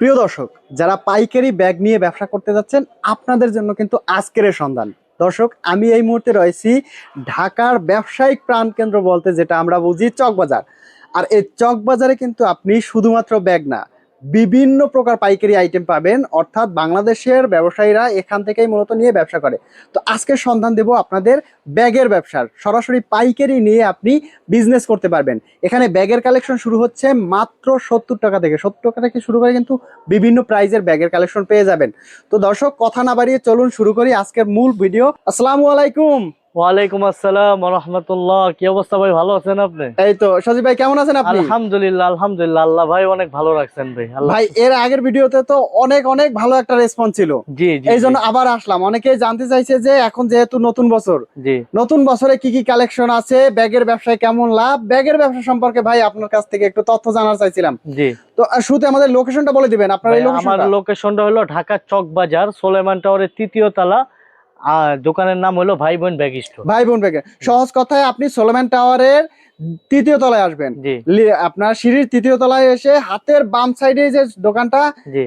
প্রিয় দর্শক, যারা পাইকারি ব্যাগ নিয়ে ব্যবসা করতে যাচ্ছেন, আপনাদের জন্য কিন্তু আজকের সন্ধান। দর্শক, আমি এই মুহূর্তে রয়েছি ঢাকার ব্যবসায়িক প্রাণকেন্দ্র বলতে যেটা আমরা বুঝি চকবাজার। আর এই চকবাজারে কিন্তু আপনি শুধুমাত্র ব্যাগ না বিভিন্ন প্রকার পাইকারি আইটেম পাবেন। অর্থাৎ বাংলাদেশের ব্যবসায়ীরা এখান থেকেই মূলত নিয়ে ব্যবসা করে। তো আজকে সন্ধান দেব আপনাদের ব্যাগের ব্যবসার। সরাসরি পাইকারি নিয়ে আপনি বিজনেস করতে পারবেন। এখানে ব্যাগের কালেকশন শুরু হচ্ছে মাত্র সত্তর টাকা থেকে। সত্তর টাকা থেকে শুরু করে কিন্তু বিভিন্ন প্রাইজের ব্যাগের কালেকশন পেয়ে যাবেন। তো দর্শক, কথা না বাড়িয়ে চলুন শুরু করি আজকের মূল ভিডিও আসসালামু আলাইকুম। ওয়ালাইকুম আসসালাম রহমতুল্লাহ। কি অবস্থা ভাই? ভালো আছেন আপনি? এই তো সজীব ভাই কেমন আছেন আপনি? আলহামদুলিল্লাহ আলহামদুলিল্লাহ আল্লাহ ভাই অনেক ভালো রাখছেন ভাই ভাই এর আগের ভিডিওতে তো অনেক অনেক ভালো একটা রেসপন্স ছিল। জি জি এই জন্য আবার আসলাম। অনেকেই জানতে চাইছে যে এখন যেহেতু নতুন বছর জি। নতুন বছরে কি কি কালেকশন আছে ব্যাগের ব্যবসায় কেমন লাভ? ব্যাগের ব্যবসা সম্পর্কে ভাই আপনার কাছ থেকে একটু তথ্য জানার চাইছিলাম। জি। তো শুরুতে আমাদের লোকেশনটা বলে দিবেন। আপনার আমার লোকেশনটা হলো ঢাকা চক বাজার সোলেমান টাওয়ারের তৃতীয় তলা দোকানের নাম হলো ভাই বোন ব্যাগ স্টোর। ভাই বোন ব্যাগের সহজ কথায় আপনি সোলোম্যান টাওয়ারের তৃতীয় তলায় আসবেন। আপনার সিঁড়ির তৃতীয় তলায় এসে হাতের বাম সাইডে যে দোকানটা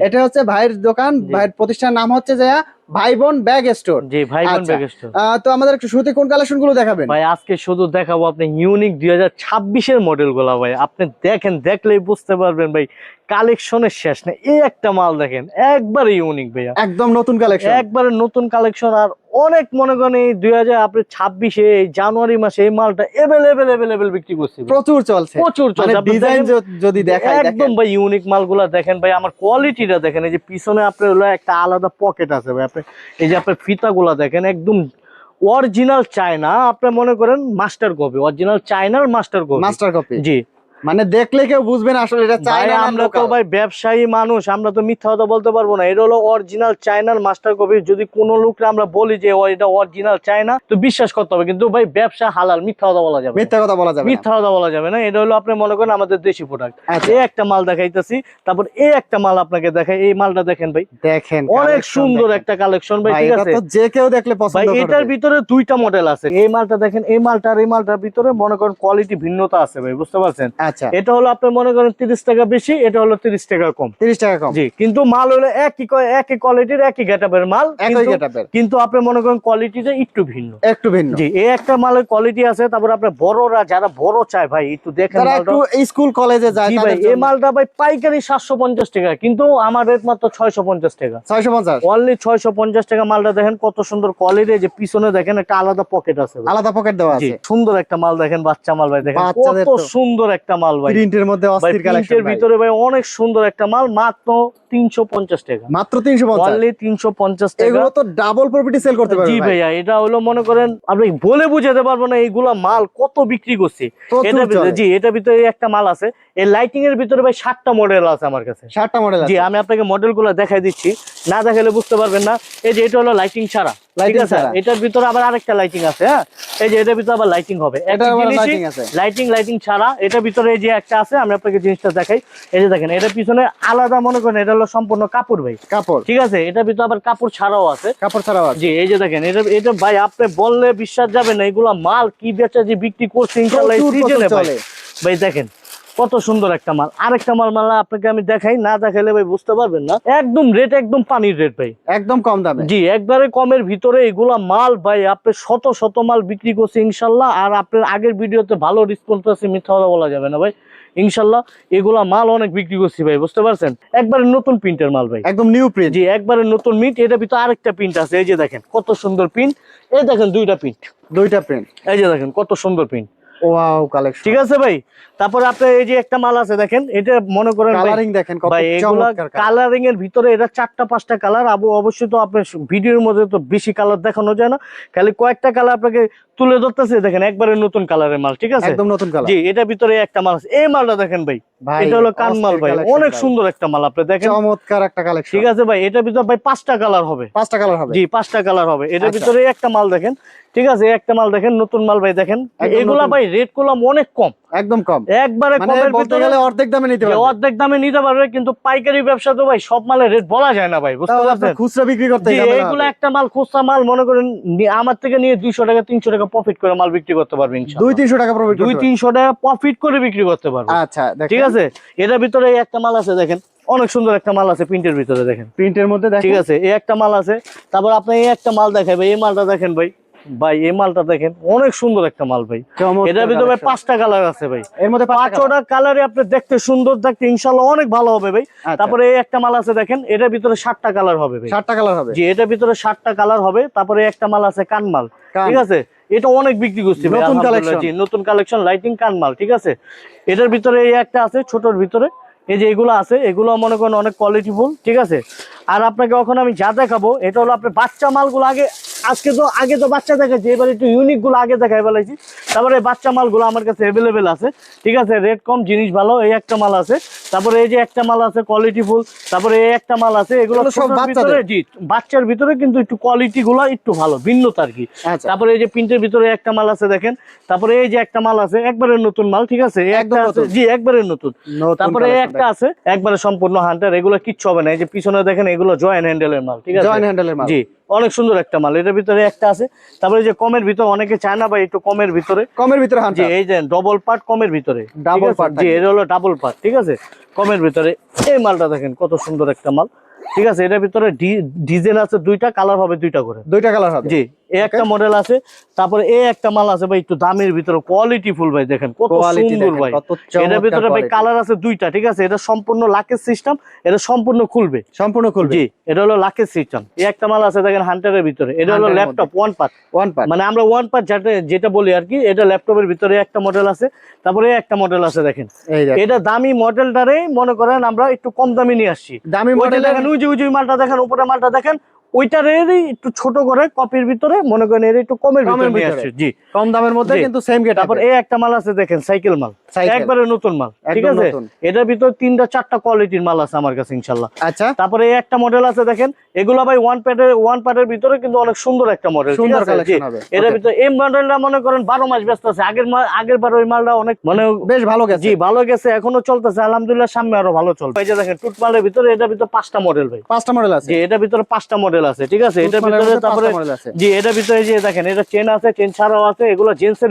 এটা হচ্ছে ভাইয়ের দোকান। ভাইয়ের প্রতিষ্ঠানের নাম হচ্ছে যে ভাই বোন ব্যাগ স্টোর। জি ভাই বোন আচ্ছা। Bag store. তো আমাদের শুরুতে কোন কালেকশনগুলো দেখাবেন? ভাই আজকে শুধু দেখাবো আপনি ইউনিক দুই হাজার ছাব্বিশের মডেলগুলা ভাই। আপনি দেখেন দেখলেই বুঝতে পারবেন ভাই। কালেকশনের শেষ এই একটা মাল দেখেন একবারে ইউনিক ভাইয়া। একদম নতুন কালেকশন। একবারে নতুন কালেকশন আর অনেক মনে করেন এই দুই হাজার আপনি ছাব্বিশে জানুয়ারি মাসে এই মালটা এভেলেবেল এভেলেবেল বিক্রি করছি। প্রচুর চলছে। প্রচুর মানে চলছে ডিজাইন দেখেন, যদি দেখাই একদম ভাই ইউনিক মালগুলা দেখেন ভাই আমার কোয়ালিটিটা দেখেন এই যে পিছনে আপনার হলো একটা আলাদা পকেট আছে ভাই আপনি এই যে আপনার ফিতাগুলা দেখেন একদম অরিজিনাল চায়না আপনি মনে করেন মাস্টার কপি অরিজিনাল চায়নার মাস্টার কপি মাস্টার কপি জি। মানে দেখলে কেউ বুঝবে না আসলে এটা চাই ভাই, না আমরা তো ভাই ব্যবসায়ী মানুষ আমরা তো মিথ্যা কথা বলতে পারব না। এটা হলো অরিজিনাল চায়নার মাস্টার কপি যদি কোন লোকরা আমরা বলি যে এটা অরিজিনাল চায়না তো বিশ্বাস করতে হবে। কিন্তু ভাই ব্যবসা হালাল মিথ্যা কথা বলা যাবে মিথ্যা কথা বলা যাবে মিথ্যা কথা বলা যাবে না। এটা হলো আপনি মনে করেন আমাদের দেশি প্রোডাক্ট আচ্ছা, এই একটা মাল দেখাইতেছি। তারপর এই একটা মাল আপনাকে দেখাই। এই মালটা দেখেন ভাই। দেখেন অনেক সুন্দর একটা কালেকশন ভাই ঠিক এটা আছে? তো যে কেউ দেখলে ভাই পছন্দ এটার ভিতরে দুইটা মডেল আছে। এই মালটা দেখেন এই মালটা আর এই মালটার ভিতরে মনে করেন কোয়ালিটি ভিন্নতা আছে ভাই বুঝতে পারছেন? আচ্ছা। এটা হলো আপনি মনে করেন তিরিশ টাকা বেশি এটা হলো তিরিশ টাকা কম। 30 টাকা কম। জি কিন্তু মাল হলো একই একই কোয়ালিটির একই গেটাপের মাল একই গেটআপের। কিন্তু আপনি মনে করেন কোয়ালিটিটা একটু ভিন্ন। একটু ভিন্ন। জি এই একটা মালের কোয়ালিটি আছে তারপর আপনার বড়রা যারা বড় চায় ভাই একটু দেখেন যারা। একটু স্কুল কলেজে যায় ভাই এই মালটা ভাই পাইকারি সাতশো পঞ্চাশ টাকা কিন্তু আমার রেট মাত্র ছয়শো পঞ্চাশ টাকা। 650 অনলি ছয়শো পঞ্চাশ টাকা মালটা দেখেন কত সুন্দর কোয়ালিটি যে পিছনে দেখেন একটা আলাদা পকেট আছে আলাদা পকেট দেওয়া আছে। সুন্দর একটা মাল দেখেন বাচ্চা মাল ভাই দেখেন। কত সুন্দর একটা মাল ভাই। প্রিন্টের মধ্যে ভাই অস্থির কালেকশন প্রিন্টের ভিতরে ভাই অনেক সুন্দর একটা মাল মাত্র তিনশো পঞ্চাশ টাকা। মাত্র 350 অনলি তিনশো পঞ্চাশ টাকা। এগুলো তো ডাবল প্রফিটে সেল করতে পারবে জি ভাইয়া এটা হলো মনে করেন আপনি বলে বুঝাতে পারব না এইগুলা মাল কত বিক্রি করছি। এটা জি এটা ভিতরে একটা মাল আছে। এই লাইটিং এর ভিতরে ভাই সাতটা মডেল আছে আমার কাছে। সাতটা মডেল জি আমি আপনাকে মডেলগুলো দেখাই দিচ্ছি। না দেখালে বুঝতে পারবেন না। এই যে এটা হলো লাইটিং ছাড়া। ছাড়া। এটার ভিতরে আবার আরেকটা লাইটিং আছে হ্যাঁ? এই যে এটার ভিতরে আবার লাইটিং হবে। এটা লাইটিং আছে। লাইটিং লাইটিং ছাড়া। এটার ভিতরে এই যে একটা আছে আমি আপনাকে জিনিসটা দেখাই। এই যে দেখেন এটার পিছনে আলাদা মনে করেন এটা হলো সম্পূর্ণ কাপড় ভাই। কাপড়। ঠিক আছে? এটার ভিতরে আবার কাপড় ছাড়াও আছে। কাপড় ছাড়াও আছে। জি এই যে দেখেন এটা এটা ভাই আপনি বললে বিশ্বাস যাবে না এগুলা মাল কি বেচা যে বিক্রি করছে ইনশাআল্লাহ সিজনে ভাই। ভাই দেখেন কত সুন্দর একটা মাল। আরেকটা মাল মাল আপনাকে আমি দেখাই না দেখাইলে ভাই বুঝতে পারবেন না। একদম রেট একদম পানির রেট ভাই। একদম কম দামে। জি একবারে কমের ভিতরে এগুলা মাল ভাই আপনি শত শত মাল বিক্রি করছে ইনশাল্লাহ আর আপনার আগের ভিডিওতে ভালো রেসপন্স আছে মিথ্যা কথা বলা যাবে না ভাই। ইনশাল্লাহ এগুলা মাল অনেক বিক্রি করছি ভাই বুঝতে পারছেন? একবারে নতুন প্রিন্টের মাল ভাই। একদম নিউ প্রিন্ট জি একবারে নতুন মিট এটা ভিতরে আরেকটা প্রিন্ট আছে এই যে দেখেন কত সুন্দর প্রিন্ট এই দেখেন দুইটা প্রিন্ট দুইটা প্রিন্ট এই যে দেখেন কত সুন্দর প্রিন্ট ওয়াও কালেকশন ঠিক আছে ভাই? তারপরে আপনার এই যে একটা মাল আছে দেখেন এটা মনে করেন কালারিং দেখেন কত চমৎকার কালারিং এর ভিতরে এটা চারটা পাঁচটা কালার আবু অবশ্যই তো আপনার ভিডিওর মধ্যে তো বেশি কালার দেখানো যায় না। খালি কয়েকটা কালার আপনাকে তুলে ধরতেছে দেখেন একবারে নতুন কালারের মাল ঠিক আছে? একদম নতুন কালার। জি এটা ভিতরে একটা মাল আছে। এই মালটা দেখেন ভাই এটা হলো কান মাল ভাই অনেক সুন্দর একটা মাল আপনি দেখেন। চমৎকার একটা কালেকশন ঠিক আছে ভাই এটা ভিতরে ভাই পাঁচটা কালার হবে। পাঁচটা কালার হবে। জি পাঁচটা কালার হবে। এটার আচ্ছা। ভিতরে একটা মাল দেখেন ঠিক আছে? একটা মাল দেখেন নতুন মাল ভাই দেখেন। এগুলা ভাই রেড কলম অনেক কম। একদম কম। একবারে মানে কমের ভিতরে গেলে অর্ধেক দামে নিতে পারবে। অর্ধেক দামে নিতে পারবে কিন্তু পাইকারি ব্যবসা তো ভাই সব মালের রেট বলা যায় না ভাই বুঝতে পারছেন? খুচরা বিক্রি করতে এগুলো একটা মাল খুচরা মাল মনে করেন আমার থেকে নিয়ে দুইশো টাকা তিনশো টাকা প্রফিট করে মাল বিক্রি করতে পারবে ইনশাআল্লাহ। দুই তিনশো টাকা প্রফিট দুই তিনশো টাকা প্রফিট করে বিক্রি করতে পারবে। আচ্ছা দেখেন। ঠিক আছে? এটার ভিতরে একটা মাল আছে দেখেন। অনেক সুন্দর একটা মাল আছে প্রিন্টের ভিতরে দেখেন। প্রিন্টের মধ্যে দেখেন। ঠিক আছে? এই একটা মাল আছে। তারপর আপনি এই একটা মাল ভাই এই মালটা দেখেন ভাই। ভাই এই মালটা দেখেন অনেক সুন্দর একটা মাল ভাই। এটার ভিতরে ভাই পাঁচটা কালার আছে ভাই। এর মধ্যে পাঁচটা। কালারে আপনি দেখতে সুন্দর দেখতে ইনশাল্লাহ অনেক ভালো হবে ভাই। আচ্ছা। তারপরে এই একটা মাল আছে দেখেন এটার ভিতরে সাতটা কালার হবে ভাই। সাতটা কালার হবে। জি এটার ভিতরে সাতটা কালার হবে তারপরে একটা মাল আছে কানমাল কান। ঠিক আছে? এটা অনেক বিক্রি করছি ভাই, নতুন। জি নতুন কালেকশন লাইটিং কানমাল ঠিক আছে? এটার ভিতরে এই একটা আছে ছোটর ভিতরে। এই যে এগুলো আছে এগুলো মনে করেন অনেক কোয়ালিটিফুল ঠিক আছে? আর আপনাকে এখন আমি যা দেখাবো এটা হলো আপনার বাচ্চা মালগুলো আগে আজকে তো আগে তো বাচ্চা দেখাচ্ছি এবার একটু ইউনিকগুলো আগে দেখাই বলেছি তারপরে এই বাচ্চা মালগুলো আমার কাছে অ্যাভেলেবেল আছে। ঠিক আছে রেট কম জিনিস ভালো এই একটা মাল আছে। তারপরে এই যে একটা মাল আছে কোয়ালিটিফুল তারপরে এই একটা মাল আছে এগুলো সব ভিতরে বাচ্চার ভিতরে কিন্তু একটু কোয়ালিটি গুলো একটু ভালো ভিন্নতা আর কি। আচ্ছা। তারপরে এই যে প্রিন্টের ভিতরে একটা মাল আছে দেখেন। তারপরে এই যে একটা মাল আছে একবারে নতুন মাল ঠিক আছে? একটা। জি একবারে নতুন। নতুন তারপরে এই একটা আছে একবারে সম্পূর্ণ হান্টার এগুলো কিচ্ছু হবে না। এই যে পিছনে দেখেন এগুলো জয়েন্ট হ্যান্ডেলের মাল ঠিক আছে? জয়েন্ট হ্যান্ডেলের মাল। জি অনেক সুন্দর একটা মাল। এটার ভিতরে একটা আছে। তারপরে যে কমের ভিতরে অনেকে চায় না ভাই একটু কমের ভিতরে। কমের ভিতরে জি এই যে ডাবল পার্ট কমের ভিতরে ডাবল পার্ট? জি। এটা হলো ডাবল পার্ট ঠিক আছে? কমের ভিতরে এই মালটা দেখেন কত সুন্দর একটা মাল। ঠিক আছে এটার ভিতরে ডিজাইন আছে দুইটা কালার হবে দুইটা করে। দুইটা কালার হবে। জি এই একটা মডেল আছে তারপরে এই একটা মাল আছে ভাই একটু দামের ভিতরে কোয়ালিটি ফুল ভাই দেখেন কত সুন্দর ভাই। এটার ভিতরে ভাই কালার আছে দুইটা ঠিক আছে? এটা সম্পূর্ণ লাকের সিস্টেম এটা সম্পূর্ণ খুলবে। সম্পূর্ণ খুলবে। জি এটা হলো লাকের সিস্টেম এই একটা মাল আছে দেখেন হান্টারের ভিতরে। এটা হলো laptop one part one part মানে আমরা ওয়ান পার্ট যেটা যেটা বলি আর কি এটা ল্যাপটপের ভিতরে একটা মডেল আছে তারপরে একটা মডেল আছে দেখেন। এটা দামি মডেলটারে মনে করেন আমরা একটু কম দামি নিয়ে আসছি। দামি মডেল দেখেন উঁচু মালটা দেখেন উপরে মালটা দেখেন ওইটারই একটু ছোট করে কপির ভিতরে মনে করেন এর একটু কমের ভিতরে জি। কম দামের মধ্যে কিন্তু সেম গেট তারপর এই একটা মাল আছে দেখেন সাইকেল মাল। একবারে নতুন মাল ঠিক আছে? এটার ভিতর তিনটা চারটা কোয়ালিটির মাল আছে আমার কাছে ইনশাল্লাহ। আচ্ছা। তারপরে এই একটা মডেল আছে দেখেন এগুলো ভাই ওয়ান প্যাডের ওয়ান পার্টের ভিতরে কিন্তু অনেক সুন্দর একটা মডেল সুন্দর কালেকশন হবে। এটার. ভিতরে এই মডেলটা মনে করেন বারো মাস ব্যস্ত আছে আগের আগের বার ওই মালটা অনেক মানে বেশ ভালো গেছে। জি ভালো গেছে এখনও চলতেছে আলহামদুলিল্লাহ সামনে আরও ভালো চলবে। এই যে দেখেন টুট মালের ভিতরে এটার ভিতরে পাঁচটা মডেল ভাই। পাঁচটা মডেল আছে। জি এটার ভিতরে পাঁচটা মডেল আছে ঠিক আছে? এটার ভিতরে তারপরে জি এটার ভিতরে যে দেখেন এটা চেন আছে চেন ছাড়াও আছে এগুলো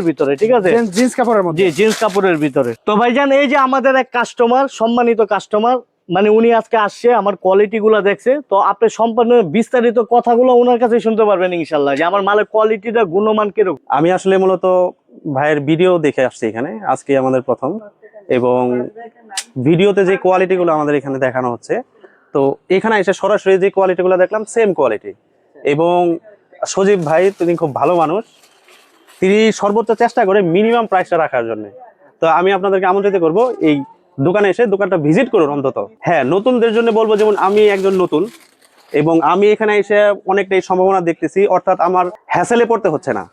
ভিতরে ঠিক আছে? জিন্স কাপড়ের মধ্যে। জি জিন্স কাপড়ের ভিতরে। তো ভাইজান এই যে আমাদের এক কাস্টমার সম্মানিত কাস্টমার মানে উনি আজকে আসছে আমার কোয়ালিটি গুলা দেখছে তো আপনি সম্পূর্ণ বিস্তারিত কথাগুলো ওনার কাছে শুনতে পারবেন ইনশাল্লাহ যে আমার মালের কোয়ালিটিটা গুণমান কীরকম? আমি আসলে মূলত ভাইয়ের ভিডিও দেখে আসছি এখানে আজকে আমাদের প্রথম। এবং ভিডিওতে যে কোয়ালিটিগুলো আমাদের এখানে দেখানো হচ্ছে তো এখানে এসে সরাসরি যে কোয়ালিটিগুলো দেখলাম সেম কোয়ালিটি এবং সজীব ভাই, তিনি খুব ভালো মানুষ। তিনি সর্বোচ্চ চেষ্টা করে মিনিমাম প্রাইসটা রাখার জন্য। তো আমি আপনাদেরকে আমন্ত্রিত করব, এই দোকানে এসে দোকানটা ভিজিট করুন অন্তত। হ্যাঁ নতুনদের জন্য বলব, যেমন আমি একজন নতুন, এবং আমি এখানে এসে অনেকটাই সম্ভাবনা দেখতেছি, অর্থাৎ আমার হ্যাসেলে পড়তে হচ্ছে না।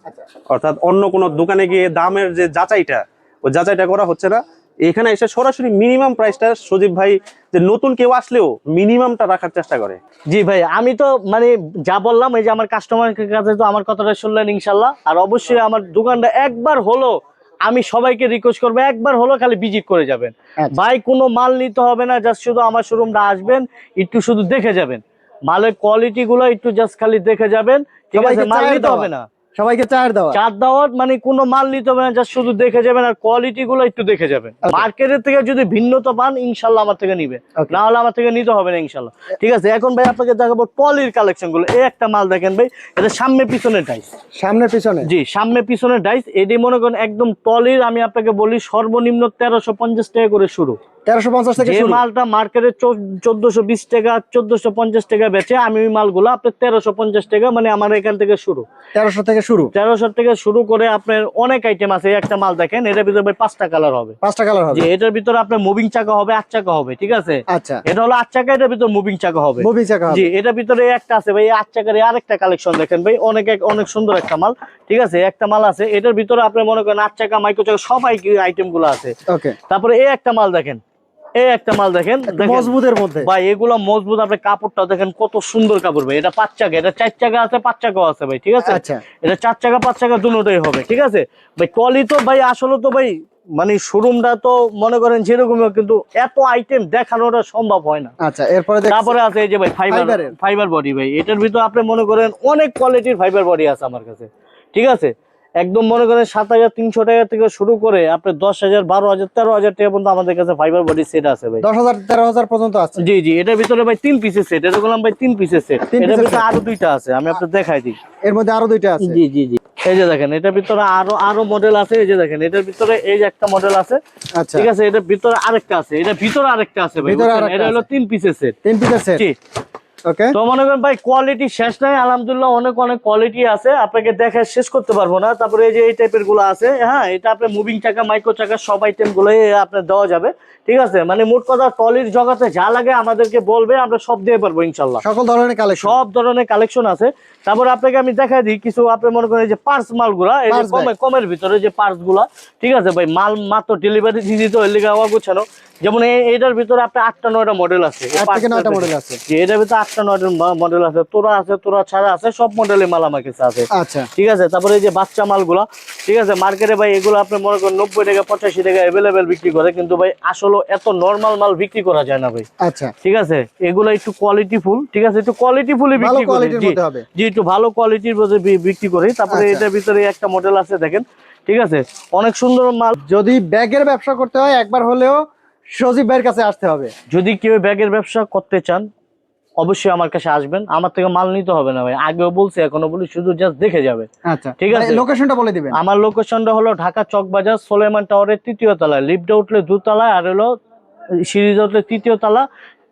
অর্থাৎ অন্য কোনো দোকানে গিয়ে দামের যে যাচাইটা, ওই যাচাইটা করা হচ্ছে না। এখানে এসে সরাসরি মিনিমাম প্রাইসটা সজীব ভাই যে নতুন কেউ আসলেও মিনিমামটা রাখার চেষ্টা করে। জি ভাই আমি তো মানে যা বললাম এই যে আমার কাস্টমারের কাছে তো আমার কথাটা শুনলেন ইনশাল্লাহ আর অবশ্যই আমার দোকানটা একবার হলো আমি সবাইকে রিকোয়েস্ট করব একবার হলো খালি ভিজিট করে যাবেন। আচ্ছা। ভাই কোনো মাল নিতে হবে না জাস্ট শুধু আমার শোরুমটা আসবেন একটু শুধু দেখে যাবেন। মালের কোয়ালিটি গুলো একটু জাস্ট খালি দেখে যাবেন ঠিক আছে? মাল নিতে হবে না। সবাইকে চার দেওয়া। চার দাওয়াত মানে কোনো মাল নিতে হবে না জাস্ট শুধু দেখে যাবেন আর কোয়ালিটি গুলো একটু দেখে যাবেন. মার্কেটের থেকে যদি ভিন্নতা পান ইনশাল্লাহ আমার থেকে নিবে। না হলে আমার থেকে নিতে হবে না ইনশাল্লাহ। ঠিক আছে এখন ভাই আপনাকে দেখাবো টলির কালেকশনগুলো। এই একটা মাল দেখেন ভাই এটা সামনে পিছনে ডাইস সামনে পিছনে? জি সামনে পিছনে ডাইস এটি মনে করেন একদম পলির আমি আপনাকে বলি সর্বনিম্ন তেরোশো পঞ্চাশ টাকা করে শুরু। তেরোশো পঞ্চাশ থেকে যে মালটা মার্কেটে চোদ্দশো বিশ টাকা চোদ্দশো পঞ্চাশ টাকা বেচে আমি ওই মালগুলো আপনার তেরোশো পঞ্চাশ টাকা মানে আমার এখান থেকে শুরু। তেরোশো থেকে শুরু। তেরোশো থেকে শুরু করে আপনার অনেক আইটেম আছে একটা মাল দেখেন এটার ভিতরে ভাই পাঁচটা কালার হবে। পাঁচটা কালার হবে। এটার ভিতরে আপনার মুভিং চাকা হবে আট চাকা হবে ঠিক আছে? আচ্ছা। এটা হলো আট চাকা এটার ভিতরে মুভিং চাকা হবে। মুভি চাকা জি এটার ভিতরে একটা আছে ভাই আট চাকার আরেকটা কালেকশন দেখেন ভাই অনেক অনেক সুন্দর একটা মাল ঠিক আছে? একটা মাল আছে এটার ভিতরে আপনি মনে করেন আট চাকা মাইক্রো চাকা সব আইটেমগুলো আছে। তারপরে এই একটা মাল দেখেন এই একটা মাল দেখেন মজবুতের মধ্যে। ভাই এগুলো মজবুত আপনি কাপড়টা দেখেন কত সুন্দর কাপড় ভাই। এটা পাঁচ চাকা এটা চার চাকা আছে পাঁচ চাকাও আছে ভাই ঠিক আছে? আচ্ছা। এটা চার চাকা পাঁচ চাকা দুটোই হবে ঠিক আছে? ভাই টলি তো ভাই আসলে তো ভাই মানে শোরুমটা তো মনে করেন যেরকম কিন্তু এত আইটেম দেখানোটা সম্ভব হয় না। আচ্ছা এরপরে তারপরে আছে এই যে ভাই ফাইবার ফাইবার বডি ভাই। এটার ভিতরে আপনি মনে করেন অনেক কোয়ালিটির ফাইবার বডি আছে আমার কাছে ঠিক আছে? একদম মনে করেন সাত হাজার তিনশো টাকা থেকে শুরু করে আপনি দশ হাজার বারো হাজার তেরো হাজার টাকা পর্যন্ত আমাদের কাছে ফাইবার বডি সেট আছে ভাই। দশ হাজার তেরো হাজার পর্যন্ত আছে। জি জি এটার ভিতরে ভাই তিন পিসের সেট এটা বললাম ভাই তিন পিসের সেট এটার ভিতরে আরও দুইটা আছে আমি আপনার দেখাই দিই। এর মধ্যে আরও দুইটা আছে। জি জি জি। এই যে দেখেন এটার ভিতরে আরও আরও মডেল আছে এই যে দেখেন এটার ভিতরে এই যে একটা মডেল আছে। আচ্ছা। ঠিক আছে এটার ভিতরে আরেকটা আছে এটার ভিতরে আরেকটা আছে ভাই? এটা হলো তিন পিসের সেট তিন পিসের সেট জি। ওকে তো মনে করেন ভাই কোয়ালিটি শেষ নাই আলহামদুলিল্লাহ অনেক অনেক কোয়ালিটি আছে। আপনাকে দেখে শেষ করতে পারব না। তারপরে এই যে এই টাইপেরগুলো আছে হ্যাঁ এটা আপনার মুভিং চাকা মাইক্রো চাকা সব আইটেমগুলো আপনার দেওয়া যাবে। ঠিক আছে? মানে মোট কথা টলির জগতে যা লাগে আমাদেরকে বলবে আমরা সব দিয়ে পারব ইনশাল্লাহ সকল ধরনের কালেকশন সব ধরনের কালেকশন আছে। তারপর আপনাকে আমি দেখা দিই কিছু আপনি মনে করেন যে পার্স মালগুলা এই যে কমে কমের ভিতরে যে পার্সগুলা ঠিক আছে ভাই? মাল মাত্র ডেলিভারি দিয়ে দিতে হলে গোছানো। যেমন এটার ভিতরে আপনার আটটা নয়টা মডেল আছে। নয়টা মডেল এটার ভিতরে আটটা নয়টা মডেল আছে তোরা আছে তোরা ছাড়া আছে সব মডেলের মাল আমার কাছে আছে। আচ্ছা। ঠিক আছে? তারপরে এই যে বাচ্চা মালগুলা ঠিক আছে? মার্কেটে ভাই এগুলো আপনি মনে করেন নব্বই টাকা পঁচাশি টাকা অ্যাভেলেবেল বিক্রি করে কিন্তু ভাই আসলে এত নর্মাল মাল বিক্রি করা যায় না ভাই। আচ্ছা। ঠিক আছে? এগুলো একটু কোয়ালিটি ফুল ঠিক আছে? একটু কোয়ালিটি ফুলই বিক্রি করি। জি। একটু ভালো কোয়ালিটির মধ্যে বিক্রি করি। তারপরে আচ্ছা। এটার ভিতরে একটা মডেল আছে দেখেন। ঠিক আছে? অনেক সুন্দর মাল। যদি ব্যাগের ব্যবসা করতে হয় একবার হলেও সজীব ভাইয়ের কাছে আসতে হবে। যদি কেউ ব্যাগের ব্যবসা করতে চান অবশ্যই আমার কাছে আসবেন। আমার থেকে মাল নিতে হবে না ভাই। আগেও বলছি এখনও বলি শুধু জাস্ট দেখে যাবে। আচ্ছা। ঠিক আছে। লোকেশনটা বলে দিবেন। আমার লোকেশনটা হলো ঢাকা চকবাজার সোলেমান টাওয়ারের তৃতীয় তলায়। লিফটে উঠলে দুতলায় আর হলো সিঁড়িতে উঠলে তৃতীয় তলা।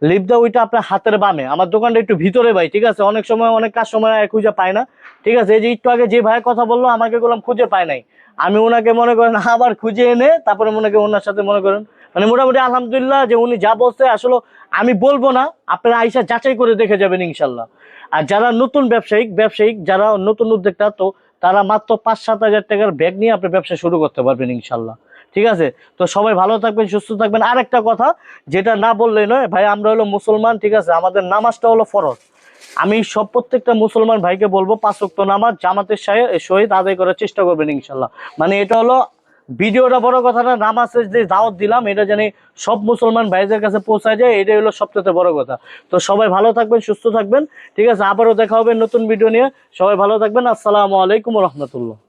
লিফটটা ওইটা আপনার হাতের বামে। আমার দোকানটা একটু ভিতরে ভাই ঠিক আছে? অনেক সময় অনেক কাস্টমার খুঁজে পায় না। ঠিক আছে? এই যে একটু আগে যে ভাই কথা বলল আমাকে বললাম খুঁজে পায় নাই। আমি ওনাকে মনে করেন আবার খুঁজে এনে তারপরে মনে করেন ওনার সাথে মনে করেন মানে মোটামুটি আলহামদুলিল্লাহ যে উনি যা বলছে, আসলে আমি বলব না, আপনারা আইসা যাচাই করে দেখে যাবেন ইনশাল্লাহ। আর যারা নতুন ব্যবসায়িক ব্যবসায়িক, যারা নতুন উদ্যোক্তা, তো তারা মাত্র পাঁচ সাত হাজার টাকার ব্যাগ নিয়ে আপনি ব্যবসা শুরু করতে পারবেন ইনশাল্লাহ। ঠিক আছে? তো সবাই ভালো থাকবেন, সুস্থ থাকবেন। আরেকটা কথা, যেটা না বললেই নয়, ভাই, আমরা হলো মুসলমান, ঠিক আছে? আমাদের নামাজটা হলো ফরজ। আমি সব প্রত্যেকটা মুসলমান ভাইকে বলব, পাঁচ ওয়াক্ত নামাজ জামাতের সাহে- সহিত আদায় করার চেষ্টা করবেন ইনশাল্লাহ। মানে এটা হলো ভিডিওটা বড় কথা না নামাজ যে দাওয়াত দিলাম, এটা জানি সব মুসলমান ভাইদের কাছে পৌঁছায় যায়, এটাই হলো সবচেয়ে বড় কথা। তো সবাই ভালো থাকবেন, সুস্থ থাকবেন, ঠিক আছে? আবারও দেখা হবে নতুন ভিডিও নিয়ে। সবাই ভালো থাকবেন, আসসালামু আলাইকুম রহমতুল্লাহ।